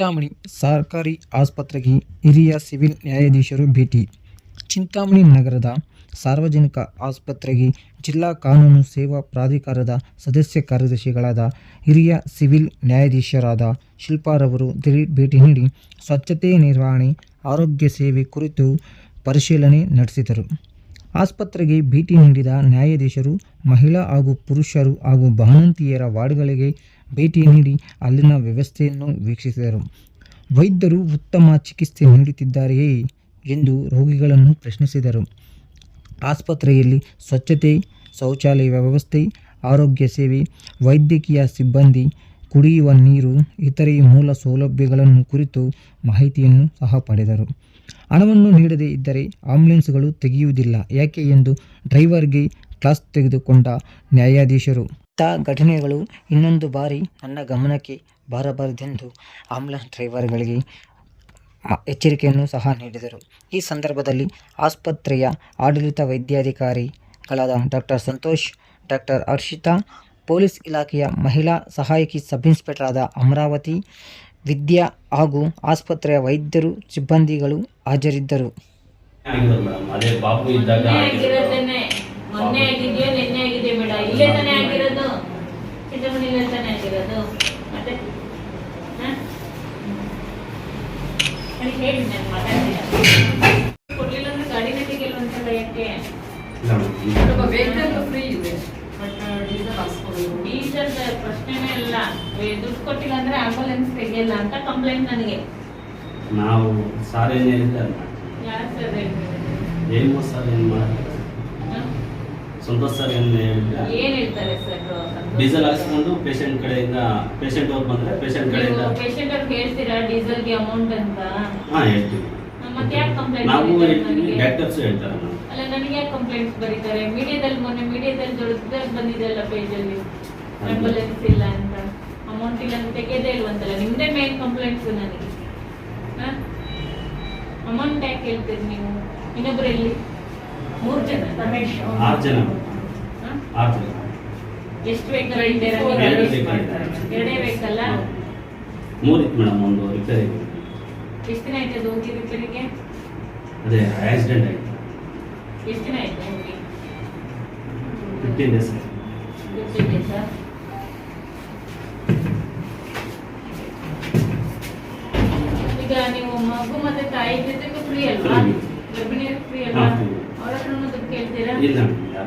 ಚಿಂತಾಮಣಿ ಸರ್ಕಾರಿ ಆಸ್ಪತ್ರೆಗೆ ಹಿರಿಯ ಸಿವಿಲ್ ನ್ಯಾಯಾಧೀಶರು ಭೇಟಿ. ಚಿಂತಾಮಣಿ ನಗರದ ಸಾರ್ವಜನಿಕ ಆಸ್ಪತ್ರೆಗೆ ಜಿಲ್ಲಾ ಕಾನೂನು ಸೇವಾ ಪ್ರಾಧಿಕಾರದ ಸದಸ್ಯ ಕಾರ್ಯದರ್ಶಿಗಳಾದ ಹಿರಿಯ ಸಿವಿಲ್ ನ್ಯಾಯಾಧೀಶರಾದ ಶಿಲ್ಪಾರವರು ಭೇಟಿ ನೀಡಿ ಸ್ವಚ್ಛತೆ ನಿರ್ವಹಣೆ, ಆರೋಗ್ಯ ಸೇವೆ ಕುರಿತು ಪರಿಶೀಲನೆ ನಡೆಸಿದರು. ಆಸ್ಪತ್ರೆಗೆ ಭೇಟಿ ನೀಡಿದ ನ್ಯಾಯಾಧೀಶರು, ಮಹಿಳಾ ಹಾಗೂ ಪುರುಷರು ಹಾಗೂ ಬಾಣಂತಿಯರ ವಾರ್ಡ್ಗಳಿಗೆ ಭೇಟಿ ನೀಡಿ ಅಲ್ಲಿನ ವ್ಯವಸ್ಥೆಯನ್ನು ವೀಕ್ಷಿಸಿದರು. ವೈದ್ಯರು ಉತ್ತಮ ಚಿಕಿತ್ಸೆ ನೀಡುತ್ತಿದ್ದಾರೆಯೇ ಎಂದು ರೋಗಿಗಳನ್ನು ಪ್ರಶ್ನಿಸಿದರು. ಆಸ್ಪತ್ರೆಯಲ್ಲಿ ಸ್ವಚ್ಛತೆ, ಶೌಚಾಲಯ ವ್ಯವಸ್ಥೆ, ಆರೋಗ್ಯ ಸೇವೆ, ವೈದ್ಯಕೀಯ ಸಿಬ್ಬಂದಿ ಕುಡಿಯುವ ನೀರು, ಇತರೆ ಮೂಲ ಸೌಲಭ್ಯಗಳನ್ನು ಕುರಿತು ಮಾಹಿತಿಯನ್ನು ಸಹ ಪಡೆದರು. ಹಣವನ್ನು ನೀಡದೇ ಇದ್ದರೆ ಆಂಬ್ಯುಲೆನ್ಸ್ಗಳು ತೆಗೆಯುವುದಿಲ್ಲ. ಯಾಕೆ ಎಂದು ಡ್ರೈವರ್ಗೆ ಕ್ಲಾಸ್ ತೆಗೆದುಕೊಂಡ ನ್ಯಾಯಾಧೀಶರು. ಇಂಥ ಘಟನೆಗಳು ಇನ್ನೊಂದು ಬಾರಿ ನನ್ನ ಗಮನಕ್ಕೆ ಬರಬಾರದೆಂದು ಆಂಬ್ಯುಲೆನ್ಸ್ ಡ್ರೈವರ್ಗಳಿಗೆ ಎಚ್ಚರಿಕೆಯನ್ನು ಸಹ ನೀಡಿದರು. ಈ ಸಂದರ್ಭದಲ್ಲಿ ಆಸ್ಪತ್ರೆಯ ಆಡಳಿತ ವೈದ್ಯಾಧಿಕಾರಿಗಳಾದ doctor Santosh, doctor Harshita police ಇಲಾಖೆಯ ಮಹಿಳಾ ಸಹಾಯಕಿ ಸಬ್ ಇನ್ಸ್ಪೆಕ್ಟರ್ ಆದ ಅಮರಾವತಿ ವಿದ್ಯಾ ಹಾಗೂ ಆಸ್ಪತ್ರೆಯ ವೈದ್ಯರು ಸಿಬ್ಬಂದಿಗಳು ಹಾಜರಿದ್ದರು. ಕೊಡ್ಲಿಲ್ಲ ಅಂದ್ರೆ ಯಾಕೆ? ಫ್ರೀ ಇದೆ. ಬಟ್ ಡೀಸೆಲ್ ಹಾಕ್ಸ್ಕೋಬೇಕು ಡೀಸೆಲ್ ಪ್ರಶ್ನೆನೇ ಇಲ್ಲ. ದುಡ್ಡು ಕೊಟ್ಟಿಲ್ಲ ಅಂದ್ರೆ ಆಂಬುಲೆನ್ಸ್ ತೆಗಿಯಲ್ಲ ಅಂತ ಕಂಪ್ಲೇಂಟ್ ನನಗೆ. ನಾವು ಸಾರ್ ಇಲ್ಲ ಯಾರು ಸರ್ ಏನು ಸರ್ ಏನು ಮಾಡ್ತಾರೆ? ಸಂತೋಷ್ ಸರ್ ಏನು ಹೇಳಿದ್ರೆ ಏನ್ ಹೇಳ್ತಾರೆ ಸರ್ ಡೀಸೆಲ್ ಹಾಕ್ಸ್ಕೊಂಡು ಪೇಷಂಟ್ ಕಡೆಯಿಂದ ಪೇಷಂಟ್ ಅವ್ರು ಬಂದ್ರೆ ಪೇಷಂಟ್ ಕಡೆಯಿಂದ ಪೇಷಂಟ್ ಅವ್ರು ಹೇಳ್ತೀರಾ ಡೀಸೆಲ್ಗೆ ಅಮೌಂಟ್ ಅಂತ? ಹಾಂ ಹೇಳ್ತೀವಿ. ಮತ್ತೆ ಯಾಕೆ ಕಂಪ್ಲೇಂಟ್ ನಾವು ಹೇಳ್ತೀವಿ ಡಾಕ್ಟರ್ಸ್ ಹೇಳ್ತಾರೆ ನಾವು ಅಲ್ಲ ನನಗೆ ಯಾಕೆ ಕಂಪ್ಲೇಂಟ್ಸ್ ಬರೀತಾರೆ? ಮೀಡಿಯಾದಲ್ಲಿ ಮೊನ್ನೆ ಮೀಡಿಯಾದಲ್ಲಿ ದೊಡ್ಡದಾಗಿ ಬಂದಿದೆಯಲ್ಲ ಪೇಜಲ್ಲಿ ಆಂಬುಲೆನ್ಸ್ ಇಲ್ಲ ಅಂತ. ಅಮೌಂಟ್ ಇಲ್ಲ ಅಂತ ತೆಗೆದೇ ಇಲ್ವಂತಲ್ಲ ನಿಮ್ದೇ ಮೇನ್ ಕಂಪ್ಲೇಂಟ್ಸ್ ನನಗೆ. ಅಮೌಂಟ್ ಯಾಕೆ ಹೇಳ್ತೀರಿ ನೀವು? ಇನ್ನೊಬ್ರು ಎಲ್ಲಿ? ಮೂರು ಜನ. ರಮೇಶ್ ಆರು ಜನ. ಹ? ಆರು ಜನ. ಎಷ್ಟು ವೆಹಿಕಲ್ ಎರಡು ವೆಹಿಕಲ್ಲ ಮೂರಿತ್ತು ಮೇಡಮ್ ಒಂದು ರಿಪೇರಿ ಎಷ್ಟು ದಿನ ಆಯ್ತು ಅದು ಹೋಗಿ ರಿಪೇರಿಗೆ ಅದೇ ಆಕ್ಸಿಡೆಂಟ್ ಆಯಿತು. ಎಷ್ಟು ದಿನ ಆಯ್ತು ಹೋಗಿ ಫಿಫ್ಟೀನ್ ಡೇಸ್ ಈಗ ನೀವು ಮಗು ಮತ್ತೆ ತಾಯಿ ಜೊತೆಗೂ ಫ್ರೀ ಅಲ್ವಾ. ಗರ್ಭಿಣಿಯರು ಫ್ರೀ ಅಲ್ವಾ? ಅವ್ರ ಹತ್ರ ದುಡ್ಡು ಕೇಳ್ತೀರಾ ಇಲ್ಲ ಯಾರ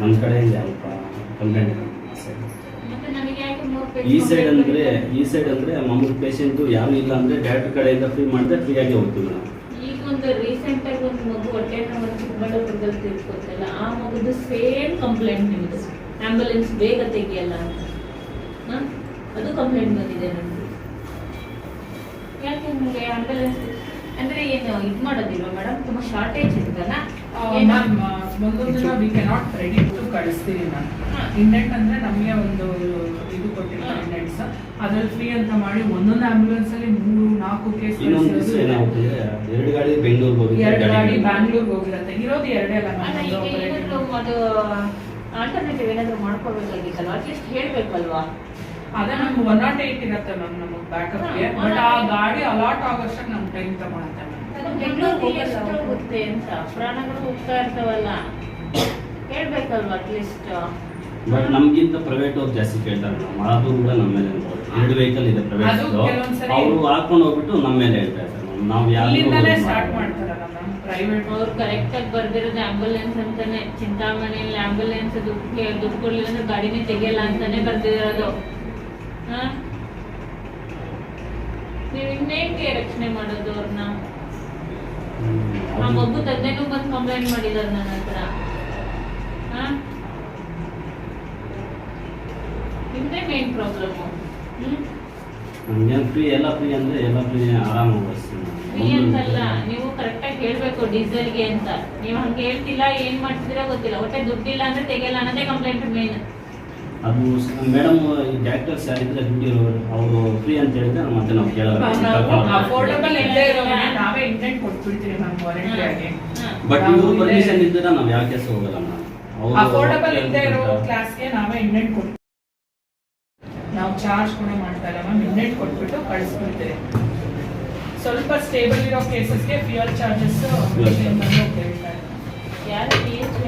ನಮ್ಮ ಕಡೆ ಸ್ವಲ್ಪ ಕಂಪ್ಲೇಂಟ್. ಮತ್ತೆ ನನಗೆ ಯಾಕೆ ಮೂರು ಈ ಸೈಡ್ ಅಂದ್ರೆ ಈ ಸೈಡ್ ಅಂದ್ರೆ ಮಾಮೂಲಿ ಪೇಷಂಟ್ ಯಾರು ಇಲ್ಲ ಅಂದ್ರೆ ಡಾಕ್ಟರ್ ಕಡೆಯಿಂದ ಫ್ರೀ ಮಾಡಿದ್ರೆ ಫ್ರೀ ಆಗಿ ಹೋಗ್ತೀವಿ ಮೇಡಮ್ ಈಗ ಒಂದು ರೀಸೆಂಟ್ ಆಗಿ ಒಂದು ಮಗು ಹೊಟ್ಟೆ ಒಂದು ಚಿಕ್ಕಬಳ್ಳಾಪುರದಲ್ಲಿ ತಿಳ್ಕೊತಲ್ಲ. ಆ ಮಗುದು ಸೇಮ್ ಕಂಪ್ಲೇಂಟ್ ನಿಮ್ದು. ಆಂಬುಲೆನ್ಸ್ ಬೇಗ ತೆಗಿಯಲ್ಲ ಅಂತ? ಅದು ಕಂಪ್ಲೇಂಟ್ ಬಂದಿದೆ ನನಗೆ ಯಾಕೆ ನಿಮಗೆ ಆಂಬುಲೆನ್ಸ್ ಅಂದ್ರೆ ಏನು ಇದು ಮಾಡೋದಿಲ್ವಾ ಮೇಡಮ್ ತುಂಬಾ ಶಾರ್ಟೇಜ್ ಇರ್ತಲ್ಲ ಮ್ಯಾಮ್ ಒಂದೊಂದು ದಿನ ವಿ ಕೆನಾಟ್ ರೆಡಿ ಟು ಕಳಿಸ್ತೀವಿ ಮ್ಯಾಮ್ ಇಂಡೆಂಟ್ ಅಂದ್ರೆ ನಮಗೆ ಒಂದು ಇದು ಕೊಟ್ಟಿರ್ತಾರೆ. ಇಂಡೆಂಟ್ಸ್ ಅದ್ರಲ್ಲಿ ಫ್ರೀ ಅಂತ ಮಾಡಿ ಒಂದೊಂದು ಆಂಬ್ಯುಲೆನ್ಸ್ ಅಲ್ಲಿ ಮೂರು ನಾಲ್ಕು ಕೇಸ್ ಎರಡು ಗಾಡಿ ಬೆಂಗಳೂರಿಗೆ ಹೋಗಿ ಎರಡು ಗಾಡಿ ಬ್ಯಾಂಗ್ಳೂರ್ಗೆ ಹೋಗಿರತ್ತೆ. ಇರೋದು ಎರಡೇ ಅಲ್ಲ ಮ್ಯಾಮ್ ಏನಾದ್ರು ಅದು ಆಲ್ಟರ್ನೇಟಿವ್ ಏನಾದರೂ ಮಾಡ್ಕೋಬೇಕಾಗಿತ್ತಲ್ವ ಅಟ್ಲೀಸ್ಟ್ ಹೇಳ್ಬೇಕಲ್ವಾ? ಅದೇ ನಮ್ಗೆ ಒನ್ ನಾಟ್ ಏಟ್ ಇರುತ್ತೆ ಮ್ಯಾಮ್ ನಮಗೆ ಬ್ಯಾಕಪ್ಗೆ ಬಟ್ ಆ ಗಾಡಿ ಅಲಾಟ್ ಆಗೋಷ್ಟಕ್ಕೆ ನಮ್ಗೆ ಟೈಮ್ ತಗೊಳತ್ತೆ ಮ್ಯಾಮ್ ಬೆಂಗಳೂರಿಗೆ ಎಷ್ಟು ಹೋಗುತ್ತೆ ಅಂತ ಪ್ರಾಣಗಳು ಹೋಗ್ತಾ ಇರ್ತಾವಲ್ಲ. ಹೇಳ್ಬೇಕಲ್ವಾ ಅಟ್ಲೀಸ್ಟ್ ಬಟ್ ನಮ್ಗಿಂತ ಪ್ರೈವೇಟ್ ಅವ್ರು ಜಾಸ್ತಿ ಕೇಳ್ತಾರೆ ಅದು ಕೂಡ ನಮ್ಮ ಮೇಲೆ. ಎರಡು ವೆಹಿಕಲ್ ಇದೆ ಪ್ರೈವೇಟ್ ಅವರು ಹಾಕೊಂಡು ಹೋಗ್ಬಿಟ್ಟು ನಮ್ಮ ಮೇಲೆ ಹೇಳ್ತಾ ಇರ್ತಾರೆ ನಾವು ಯಾರು ಇಲ್ಲಿಂದಲೇ ಸ್ಟಾರ್ಟ್ ಮಾಡ್ತಾರಲ್ಲ ಮ್ಯಾಮ್ ಪ್ರೈವೇಟ್ ಅವ್ರು ಕರೆಕ್ಟ್ ಆಗಿ ಬರ್ದಿರೋದು ಆಂಬುಲೆನ್ಸ್ ಅಂತಾನೆ. ಚಿಂತಾಮಣಿಯಲ್ಲಿ ಆಂಬುಲೆನ್ಸ್ ದುಡ್ಡು ದುಡ್ಡು ಕೊಡ್ಲಿಲ್ಲ ಅಂದ್ರೆ ಗಾಡಿನೇ ತೆಗಿಯಲ್ಲ ಅಂತಾನೆ ಬರ್ದಿರೋದು. ಹಾ? ನೀವು ಇನ್ನೇಕೆ ರಕ್ಷಣೆ ಮಾಡೋದು ಅವ್ರನ್ನ? ಆ ಮಗು ತಂದೆನೂ ಬಂದು ಕಂಪ್ಲೇಂಟ್ ಮಾಡಿದಾರೆ ನನ್ನ ಹತ್ರ. ನಿಮ್ದೇ ಮೇನ್ ಪ್ರಾಬ್ಲಮ್ ಫ್ರೀ ಎಲ್ಲ ಫ್ರೀ ಅಂದ್ರೆ ಎಲ್ಲ ಫ್ರೀ ಫ್ರೀ ಅಂತಲ್ಲ ನೀವು. ಕರೆಕ್ಟಾಗಿ ಹೇಳ್ಬೇಕು ಡೀಸೆಲ್ಗೆ ಅಂತ. ನೀವು ಹಂಗೆ ಹೇಳ್ತಿಲ್ಲ ಏನ್ ಮಾಡ್ತಿದ್ದೀರಾ ಗೊತ್ತಿಲ್ಲ. ಒಟ್ಟೆ ದುಡ್ಡಿಲ್ಲ ಅಂದ್ರೆ ತೆಗೆಯಲ್ಲ ಅನ್ನೋದೇ ಕಂಪ್ಲೇಂಟ್ ಮೇನ್ ಅದು ಮೇಡಮ್ ಈ ಡಾಕ್ಟರ್ಸ್ ಯಾರಿದ್ರೆ ದುಡ್ಡಿರೋ ಅವರು ಫ್ರೀ ಅಂತ ಹೇಳಿದ್ರೆ ಮತ್ತೆ ನಾವು ಕೇಳಲ್ಲ. ಇರೋರಿಗೆ ನಾವೇ ಆಗಿ. ಬಟ್ ಇವರು ಪರ್ಮಿಷನ್ ಇದ್ದರೆ ನಾವು ಯಾವ ಕೆಲಸ ಹೋಗಲ್ಲ ಮೇಡಮ್ ಅಫೋರ್ಡಬಲ್ ಇಲ್ಲದೆ ಇರೋ ಕ್ಲಾಸ್ಗೆ ನಾವೇ ಇಂಡೆಂಟ್ ಕೊಡ್ತೀವಿ ನಾವು ಚಾರ್ಜ್ ಕೂಡ ಮಾಡ್ತಾ ಇಲ್ಲ ಮ್ಯಾಮ್ ಇನ್ನೆಟ್ ಕೊಟ್ಬಿಟ್ಟು ಕಳಿಸ್ಬಿಡ್ತೀವಿ. ಸ್ವಲ್ಪ ಸ್ಟೇಬಲ್ ಇರೋ ಕೇಸಸ್ಗೆ ಫ್ಯೂಯಲ್ ಚಾರ್ಜಸ್ ಯಾರು ಪಿ ಎಚ್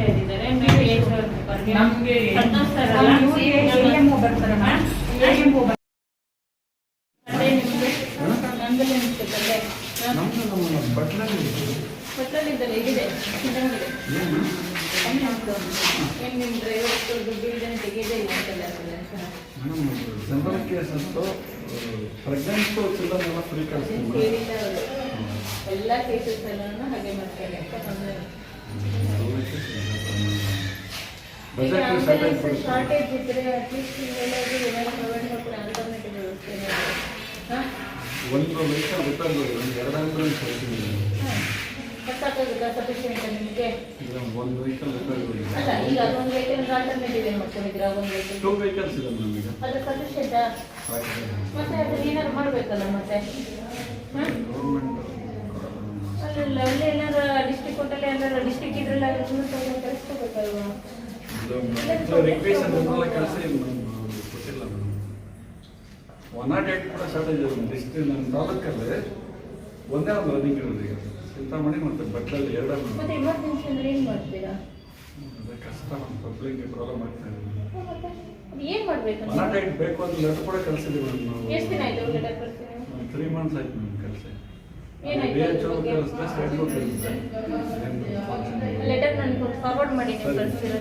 ಏಜ್ ನಮ್ಗೆ ಬರ್ತಾರೆ. ಮ್ಯಾಮ್ ಅದೇ ನಿಮ್ಗೆ? ಆಂಬುಲೆನ್ಸ್ ಬೇಕಂದ್ರೆ ನಮ್ದು ನಮ್ಮ ಬಟ್ಲಲ್ಲಿ ಪಟ್ಟಣದಲ್ಲಿ ಇದೆ ಚಿಕ್ಕದಾಗಿದೆ ಕಮ್ಮಿ ಆಗ್ತದೆ ಏನು ನಿಮ್ಮ ಡ್ರೈವರ್ ದುಡ್ಡು ಇದನ್ನು ತೆಗೆಯೋದೇ ಇಲ್ಲ ಅಂತಲ್ಲ ಆಂಬುಲೆನ್ಸ್ ಜನರಲ್ ಕೇಸ್ ಅಂತೂ ಪ್ರೆಗ್ನೆಂಟ್ ಚಿಲ್ಡ್ರನ್ ಎಲ್ಲ ಫ್ರೀ ಎಲ್ಲ ಕೇಸಸ್ ಎಲ್ಲನೂ ಹಾಗೆ ಮಾಡ್ತಾರೆ ಯಾಕಂದ್ರೆ ಈಗ ಬಜೆಟ್ ಆಂಬುಲೆನ್ಸ್ ಶಾರ್ಟೇಜ್ ಇದ್ರೆ ಅಟ್ಲೀಸ್ಟ್? ಒಂದು ವೆಹಿಕಲ್ ಗೊತ್ತಾಗ್ಬೋದು ಒಂದು ಎರಡು ಆಂಬುಲೆನ್ಸ್ ಕಳಿಸ್ತೀನಿ ಹಾ. ಗೊತ್ತಾಗೋದಿಲ್ಲ ಸಫಿಷಿಯೆಂಟ್ ನಿಮಗೆ? ಒಂದು ವೆಹಿಕಲ್ ರಿಪೇರ್ ಅಲ್ಲ ಈಗ ಅದೊಂದು ವೆಹಿಕಲ್ ಇದೆ ಮಾಡ್ಕೊಂಡಿದ್ದೀರಾ ಒಂದು ವೆಹಿಕಲ್ ಟೂ ವೆಹಿಕಲ್ಸ್ ಇದೆ ನಮಗೆ ಅದು ಸಫಿಷಿಯೆಂಟ್ ಮತ್ತೆ ಅದನ್ನ ಏನಾದ್ರು ಮಾಡಬೇಕಲ್ಲ ಮತ್ತೆ? ಅಲ್ಲ ಏನಾದ್ರು ಡಿಸ್ಟಿಕ್ ಕೊಟ್ಟಲ್ಲಿ ಏನಾದ್ರು ಡಿಸ್ಟಿಕ್ ಇದ್ರಲ್ಲ ರಿಕ್ವೇಷನ್ ಎಲ್ಲ ಕೆಲಸ ಕೊಟ್ಟಿಲ್ಲ ಒನ್ ನಾಟ್ ಏಟ್ ಕೂಡ ಶಾರ್ಟೇಜ್ ಇದೆ ನಮ್ಮ ತಾಲೂಕಲ್ಲಿ ಒಂದೇ ಒಂದು ರನ್ನಿಂಗ್ ಇರೋದು ಈಗ. ಚಿಂತಾಮಣಿ ಮತ್ತು ಬಟ್ಲಲ್ಲಿ ಮತ್ತೆ ಎಮರ್ಜೆನ್ಸಿ ಅಂದ್ರೆ ಏನು ಮಾಡ್ತೀರಾ? ಅದೇ ಕಷ್ಟ ನಮ್ಮ ಪಬ್ಲಿಕ್ಗೆ ಪ್ರಾಬ್ಲಮ್ ಆಗ್ತಾ ಇದೆ. ಏನು ಮಾಡಬೇಕು ಒನ್ ನಾಟ್ ಏಟ್ ಬೇಕು ಅಂತ ಲೆಟರ್ ಕೂಡ ಕಳಿಸಿದ್ದೀವಿ ಎಷ್ಟು ದಿನ ಆಯ್ತು ನಾವು ಲೆಟರ್ ಕಳ್ಸಿ. ತ್ರೀ ಮಂತ್ಸ್ ಆಯ್ತು? ನಮ್ಮ ಕೆಲಸ ಲೆಟರ್ ಫಾರ್ವರ್ಡ್ ಮಾಡಿ ನೀವು ಕಳಿಸ್ತೀರಾ